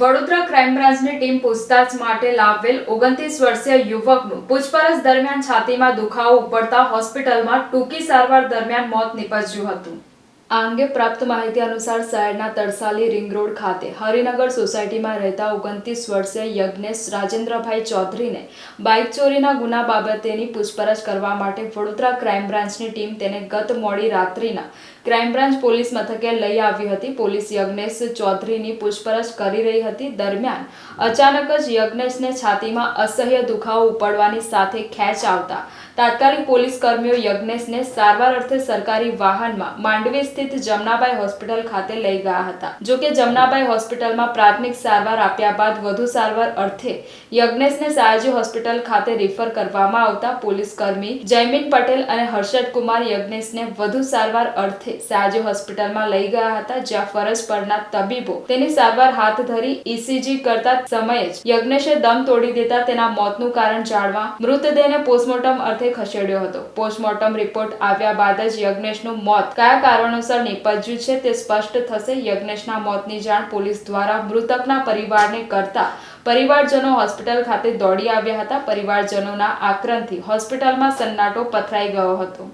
Vadodara crime બ્રાન્ચની team પૂછતાછ માટે લાવેલ ઓગણત્રીસ વર્ષીય યુવકનું પૂછપરછ દરમિયાન છાતીમાં દુખાવો ઉપડતા હોસ્પિટલમાં ટૂંકી સારવાર દરમિયાન મોત નીપજ્યું હતું. આ અંગે પ્રાપ્ત માહિતી અનુસાર શહેરના તરસાલી રિંગ રોડ ખાતે હરિનગર સોસાયટીમાં રહેતા ઓગણત્રીસ વર્ષીય યજ્ઞેશ રાજેન્દ્રભાઈ ચૌધરીને બાઇક ચોરીના ગુના બાબતેની પૂછપરછ કરવા માટે વડોદરા ક્રાઇમ બ્રાન્ચની ટીમ તેને ગત મોડી રાત્રિના ક્રાઇમ બ્રાન્ચ પોલીસ મથકે લઈ આવી હતી. પોલીસ યજ્ઞેશ ચૌધરીની પૂછપરછ કરી રહી હતી. દરમિયાન અચાનક જ યજ્ઞેશને છાતીમાં અસહ્ય દુખાવો ઉપડવાની સાથે ખેંચ આવતા તાત્કાલિક પોલીસ કર્મીઓ યજ્ઞેશને સારવાર અર્થે સરકારી વાહનમાં માંડવી સ્થિત જમનાબાઈ હોસ્પિટલ ખાતે લઈ ગયા હતા. જો કે જમનાબાઈ હોસ્પિટલમાં પ્રાથમિક સારવાર આપ્યા બાદ વધુ સારવાર અર્થે યજ્ઞેશને સાયજી હોસ્પિટલ ખાતે રિફર કરવામાં આવતા પોલીસ કર્મી જયમીન પટેલ અને હર્ષદ કુમાર યજ્ઞેશને વધુ સારવાર અર્થે સાયજી હોસ્પિટલમાં લઈ ગયા હતા, જ્યાં ફરજ પરના તબીબો તેની સારવાર હાથ ધરી ઈસીજી કરતા સમયે જ યજ્ઞેશે દમ તોડી દેતા તેના મોતનું કારણ જાણવા મૃતદેહને પોસ્ટમોર્ટમ અર્થે ખસેડ્યો હતો. પોસ્ટમોર્ટમ રિપોર્ટ આવ્યા બાદ જ યજ્ઞેશનું મોત કયા કારણોસર નિપજ્યું છે તે સ્પષ્ટ થશે. યજ્ઞેશના મોતની જાણ પોલીસ દ્વારા મૃતકના પરિવારને કરતા પરિવારજનો હોસ્પિટલ ખાતે દોડી આવ્યા હતા. પરિવારજનોના આક્રંદથી હોસ્પિટલમાં સન્નાટો પથરાઈ ગયો હતો.